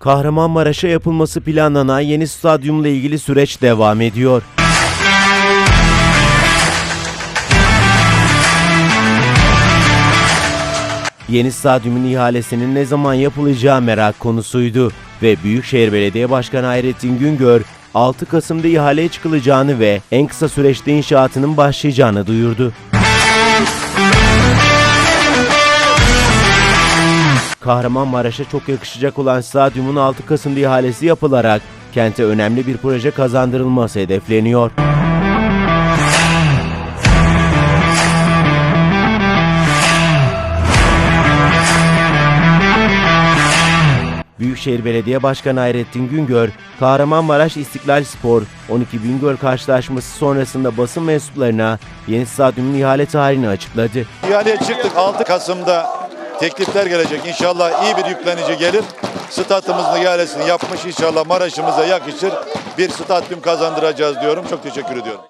Kahramanmaraş'a yapılması planlanan yeni stadyumla ilgili süreç devam ediyor. Yeni stadyumun ihalesinin ne zaman yapılacağı merak konusuydu ve Büyükşehir Belediye Başkanı Hayrettin Güngör 6 Kasım'da ihaleye çıkılacağını ve en kısa süreçte inşaatının başlayacağını duyurdu. Kahramanmaraş'a çok yakışacak olan stadyumun 6 Kasım'da ihalesi yapılarak kente önemli bir proje kazandırılması hedefleniyor. Büyükşehir Belediye Başkanı Hayrettin Güngör, Kahramanmaraş İstiklal Spor 12 Bingöl karşılaşması sonrasında basın mensuplarına yeni stadyumun ihale tarihini açıkladı. İhaleye çıktık 6 Kasım'da teklifler gelecek. İnşallah iyi bir yüklenici gelir. Statımızın ihalesini yapmış inşallah Maraş'ımıza yakışır bir stadyum kazandıracağız diyorum. Çok teşekkür ediyorum.